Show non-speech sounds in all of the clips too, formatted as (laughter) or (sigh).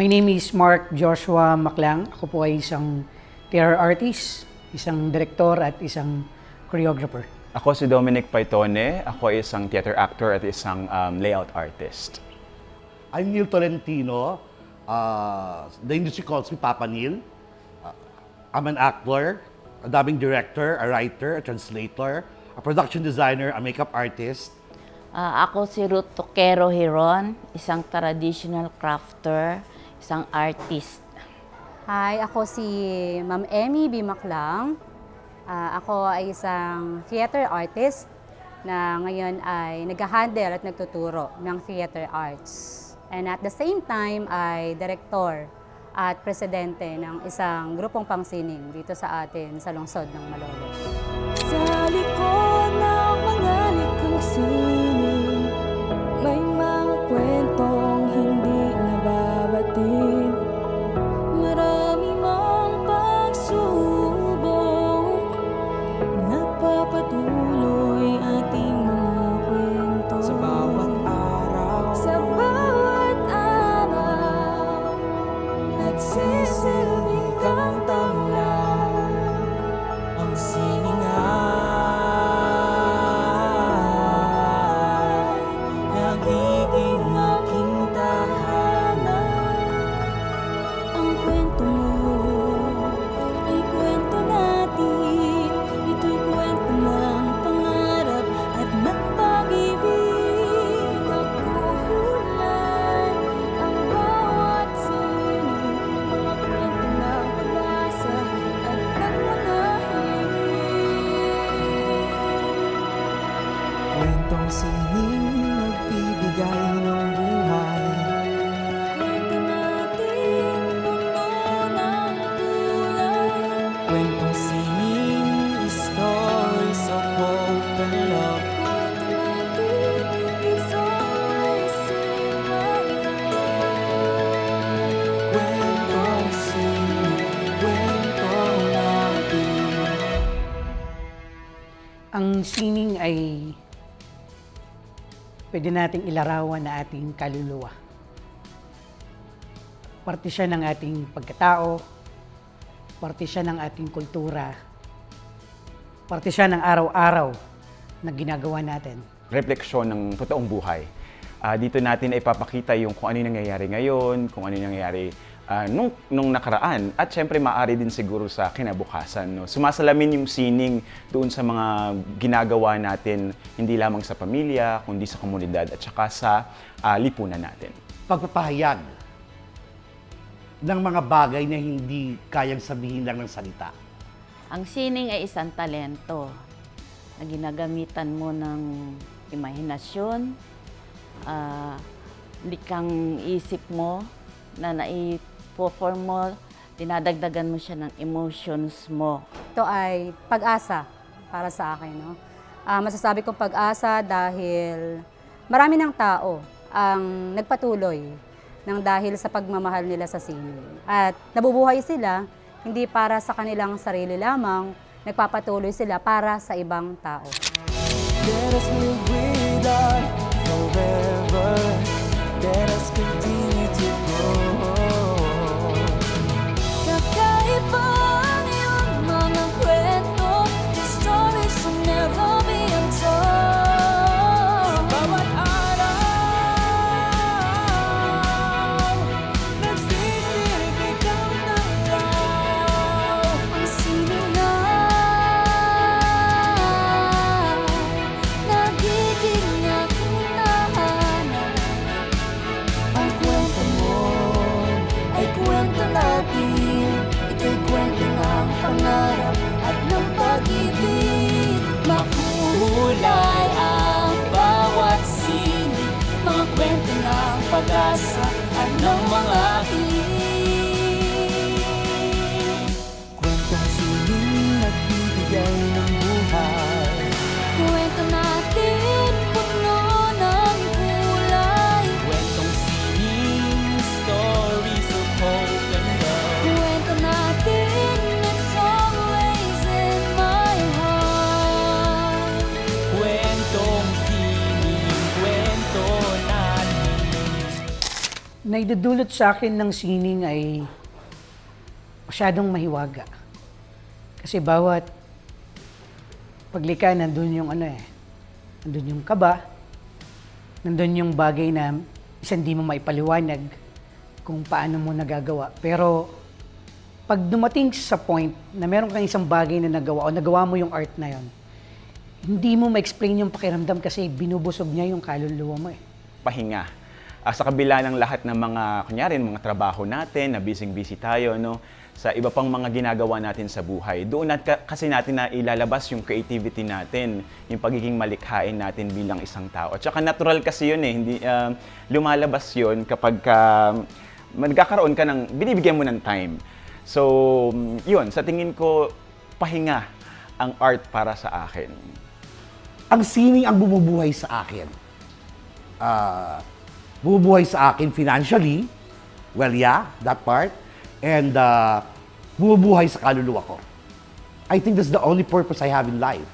My name is Mark Joshua Maclang. Ako po ay isang theater artist, isang director at isang choreographer. Ako si Dominic Paitone. Ako ay isang theater actor at isang um, layout artist. I'm Neil Tolentino. Uh, the industry calls me Papa Neil. Uh, I'm an actor, a dubbing director, a writer, a translator, a production designer, a makeup artist. Ah, ako si Ruth Toquero Hiron, isang traditional crafter, isang artist. Hi, ako si Ma'am Emmy B. Maclang. Ah, ako ay isang theater artist na ngayon ay nag-handle at nagtuturo ng theater arts. And at the same time ay director at presidente ng isang grupong pangsining dito sa atin sa lungsod ng Malolos. Sa likod Nagiging pwede nating ilarawan na ating kaluluwa. Parte siya ng ating pagkatao, parte siya ng ating kultura, parte siya ng araw-araw na ginagawa natin. Refleksyon ng totoong buhay. Ah, dito natin ay papakita yung kung ano yung nangyayari ngayon, kung ano yung nangyayari ah, nung, nung nakaraan, at syempre maaari din siguro sa kinabukasan. No? Sumasalamin yung sining doon sa mga ginagawa natin, hindi lamang sa pamilya, kundi sa komunidad, at saka sa ah, lipunan natin. Pagpapahayag ng mga bagay na hindi kayang sabihin lang ng salita. Ang sining ay isang talento na ginagamitan mo ng imahinasyon, ah, likang isip mo na nai-perform mo, dinadagdagan mo siya ng emotions mo. Ito ay pag-asa para sa akin. No? Ah, masasabi kong pag-asa dahil marami ng tao ang nagpatuloy ng dahil sa pagmamahal nila sa sining. At nabubuhay sila hindi para sa kanilang sarili lamang, nagpapatuloy sila para sa ibang tao. Let us live with forever. Let us continue to grow. Naidudulot sa akin ng sining ay masyadong mahiwaga. Kasi bawat paglikha, nandun yung ano eh, nandun yung kaba, nandun yung bagay na isang di mo maipaliwanag kung paano mo nagagawa. Pero pag dumating sa point na meron kang isang bagay na nagawa o nagawa mo yung art na yon, hindi mo ma-explain yung pakiramdam kasi binubusog niya yung kaluluwa mo eh. pahinga. Ah, sa kabila ng lahat ng mga, kunyari, mga trabaho natin, na busy-busy tayo, no? sa iba pang mga ginagawa natin sa buhay. Doon nat kasi natin na ilalabas yung creativity natin, yung pagiging malikhain natin bilang isang tao. At saka natural kasi yun eh, hindi, ah, lumalabas yun kapag ka, magkakaroon ka ng, binibigyan mo ng time. So, yun, sa tingin ko, pahinga ang art para sa akin. Ang sining ang bumubuhay sa akin. Ah, bumubuhay sa akin financially. Well, yeah, that part. And uh, bumubuhay sa kaluluwa ko. I think that's the only purpose I have in life.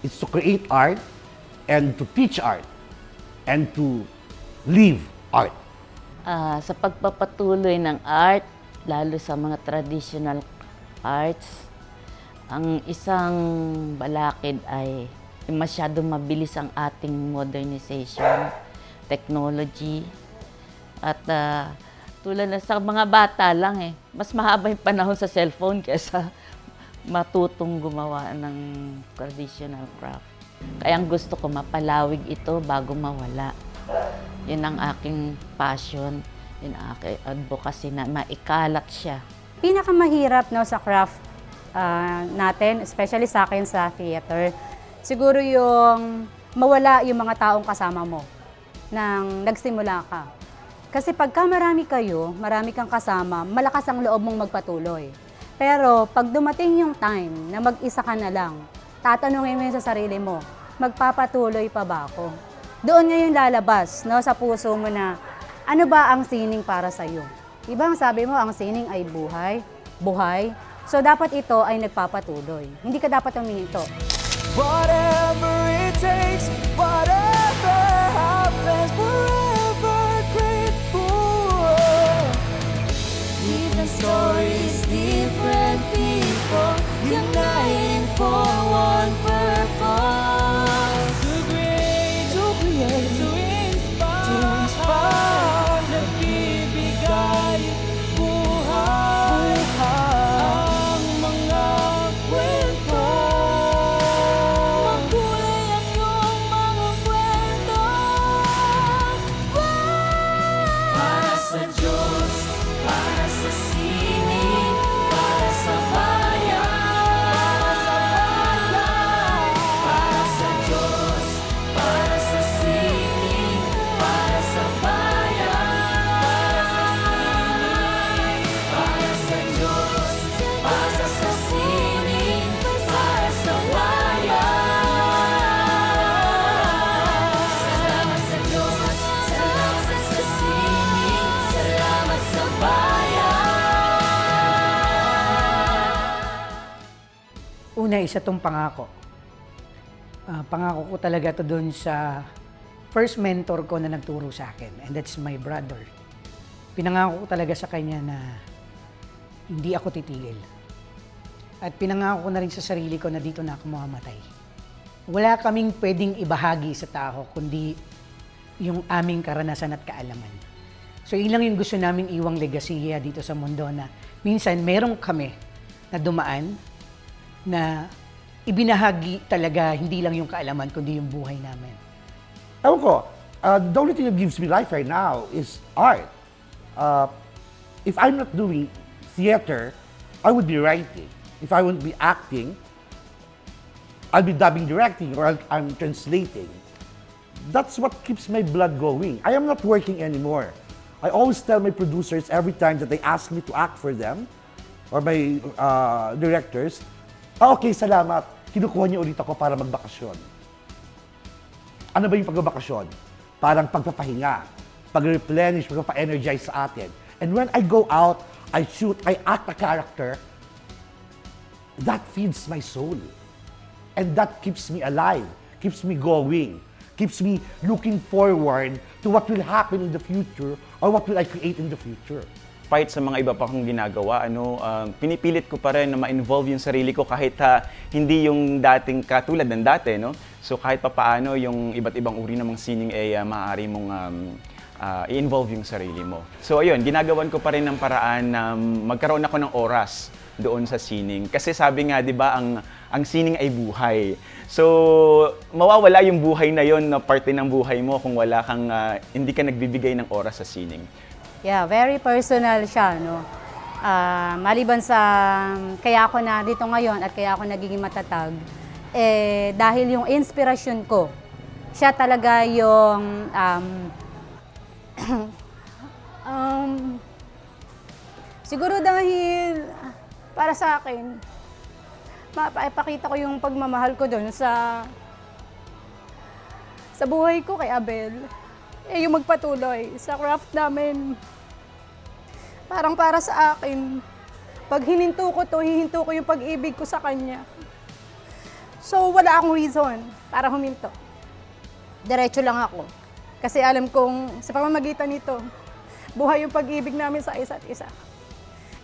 It's to create art and to teach art and to live art. Ah, sa pagpapatuloy ng art, lalo sa mga traditional arts, ang isang balakid ay masyado mabilis ang ating modernization, technology, at ah, tulad na sa mga bata lang eh, mas mahaba yung panahon sa cellphone kaysa (laughs) matutong gumawa ng traditional craft. Kaya ang gusto ko mapalawig ito bago mawala. Yun ang aking passion, yun ang aking advocacy na maikalat siya. Pinakamahirap no, sa craft ah, natin, especially sa akin sa theater, siguro yung mawala yung mga taong kasama mo nang nagsimula ka. Kasi pagka marami kayo, marami kang kasama, malakas ang loob mong magpatuloy. Pero pag dumating yung time na mag-isa ka na lang, tatanungin mo yun sa sarili mo, magpapatuloy pa ba ako? Doon ngayon lalabas no, sa puso mo na ano ba ang sining para sa iyo? Diba ang sabi mo, ang sining ay buhay, buhay. So dapat ito ay nagpapatuloy. Hindi ka dapat huminto. Whatever it takes, whatever Una, isa tong pangako. Ah, pangako ko talaga to doon sa first mentor ko na nagturo sa akin, and that's my brother. Pinangako ko talaga sa kanya na hindi ako titigil. At pinangako ko na rin sa sarili ko na dito na ako mamamatay. Wala kaming pwedeng ibahagi sa tao kundi yung aming karanasan at kaalaman. So yun lang yung gusto naming iwang legasiya dito sa mundo na minsan meron kami na dumaan na ibinahagi talaga hindi lang yung kaalaman kundi yung buhay namin. Ewan ko, uh, the only thing that gives me life right now is art. Uh, if I'm not doing theater, I would be writing. If I would be acting, I'll be dubbing directing or I'll, I'm translating. That's what keeps my blood going. I am not working anymore. I always tell my producers every time that they ask me to act for them or my uh, directors, okay, salamat. Kinukuha niyo ulit ako para magbakasyon. Ano ba yung pagbabakasyon? Parang pagpapahinga, pag-replenish, pagpapa-energize sa atin. And when I go out, I shoot, I act a character, that feeds my soul. And that keeps me alive, keeps me going. keeps me looking forward to what will happen in the future or what will I create in the future. Despite sa mga iba pa kong ginagawa, ano, um, pinipilit ko pa rin na ma-involve yung sarili ko kahit ha, hindi yung dating katulad ng dati, no? So kahit pa paano yung iba't ibang uri ng mga sining ay uh, maaari mong um, uh, i-involve yung sarili mo. So ayun, ginagawan ko pa rin ng paraan na magkaroon ako ng oras doon sa sining. Kasi sabi nga, di ba, ang, ang sining ay buhay. So, mawawala yung buhay na yon na parte ng buhay mo kung wala kang, uh, hindi ka nagbibigay ng oras sa sining. Yeah, very personal siya, no? Ah, maliban sa kaya ako na dito ngayon at kaya ako nagiging matatag, eh, dahil yung inspirasyon ko, siya talaga yung um, (clears throat) um, siguro dahil para sa akin, mapapakita ko yung pagmamahal ko doon sa sa buhay ko kay Abel. Eh, yung magpatuloy sa craft namin. Parang para sa akin, pag hininto ko to, hihinto ko yung pag-ibig ko sa kanya. So, wala akong reason para huminto. Diretso lang ako. Kasi alam kong sa pamamagitan nito, buhay yung pag-ibig namin sa isa't isa.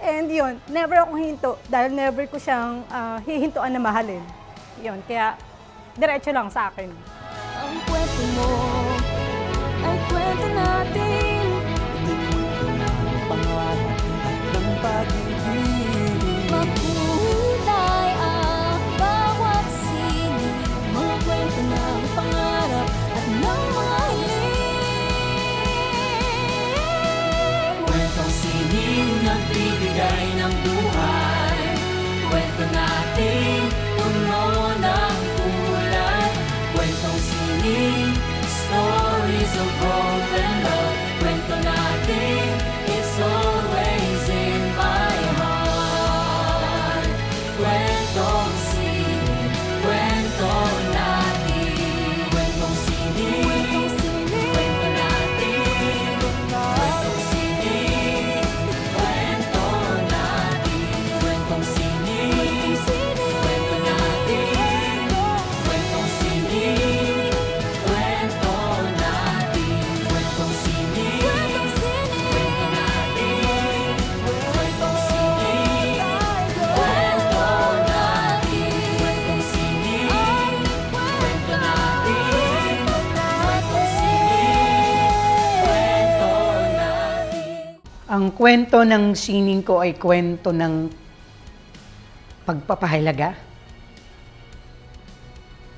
And yun, never akong hinto dahil never ko siyang ah, hihintuan na mahalin. Yun, kaya diretso lang sa akin. Ang kwento mo kwento ng sining ko ay kwento ng pagpapahalaga,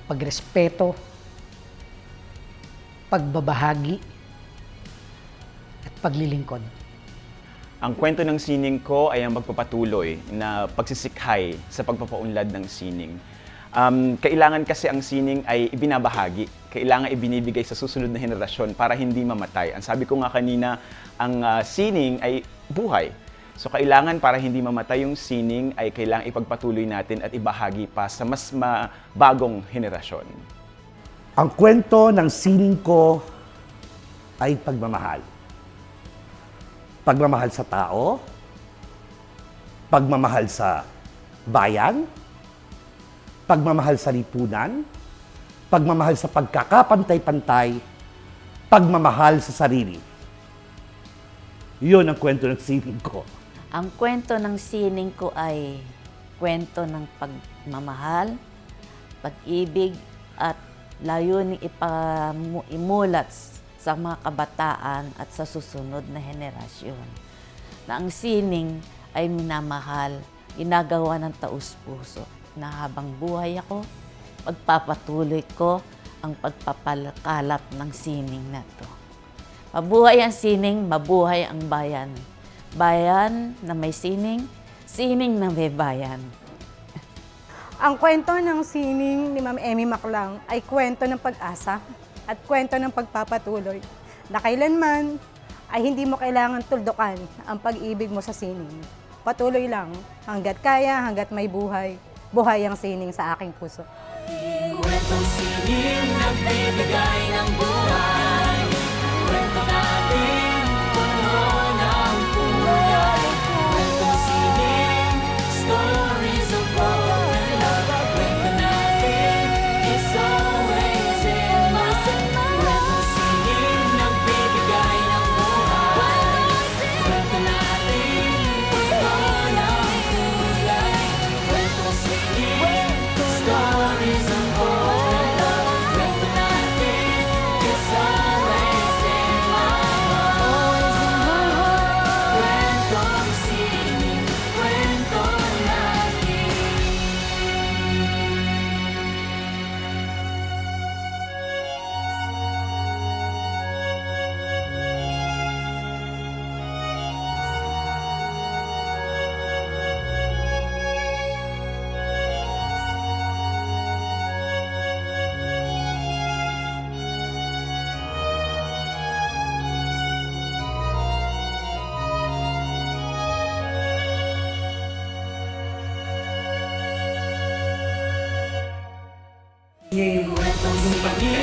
pagrespeto, pagbabahagi, at paglilingkod. Ang kwento ng sining ko ay ang magpapatuloy na pagsisikhay sa pagpapaunlad ng sining. Um, kailangan kasi ang sining ay ibinabahagi. Kailangan ibinibigay sa susunod na henerasyon para hindi mamatay. Ang sabi ko nga kanina, ang ah, sining ay buhay. So kailangan para hindi mamatay yung sining ay kailangan ipagpatuloy natin at ibahagi pa sa mas bagong henerasyon. Ang kwento ng sining ko ay pagmamahal. Pagmamahal sa tao, pagmamahal sa bayan, pagmamahal sa lipunan, pagmamahal sa pagkakapantay-pantay, pagmamahal sa sarili. Yun ang kwento ng sining ko. Ang kwento ng sining ko ay kwento ng pagmamahal, pag-ibig at layuning ipamu- imulat sa mga kabataan at sa susunod na henerasyon. Na ang sining ay minamahal, ginagawa ng taus-puso na habang buhay ako, pagpapatuloy ko ang pagpapalakalat ng sining na to. Mabuhay ang sining, mabuhay ang bayan. Bayan na may sining, sining na may bayan. Ang kwento ng sining ni Ma'am Emmy Maclang ay kwento ng pag-asa at kwento ng pagpapatuloy na kailanman ay hindi mo kailangan tuldukan ang pag-ibig mo sa sining. Patuloy lang hanggat kaya, hanggat may buhay, buhay ang sining sa aking puso. Sining nagbibigay ng buhay companhia.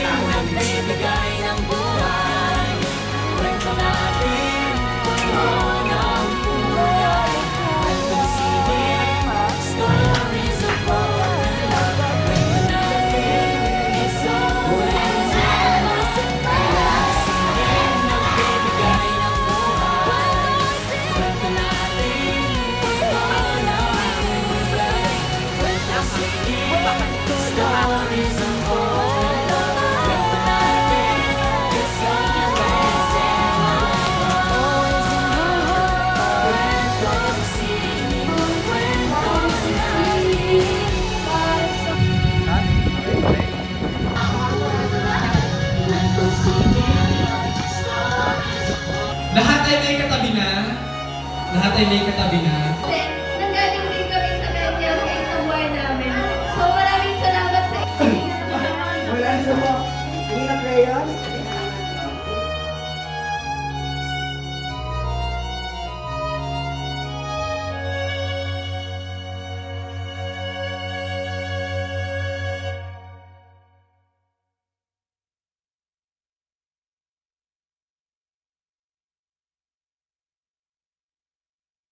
Katabi na. Lahat ay may katabi na. Kasi nanggaling din kami sa kanya kay sa buhay namin. So maraming salamat sa inyo. Wala na mo. Hindi na crayon.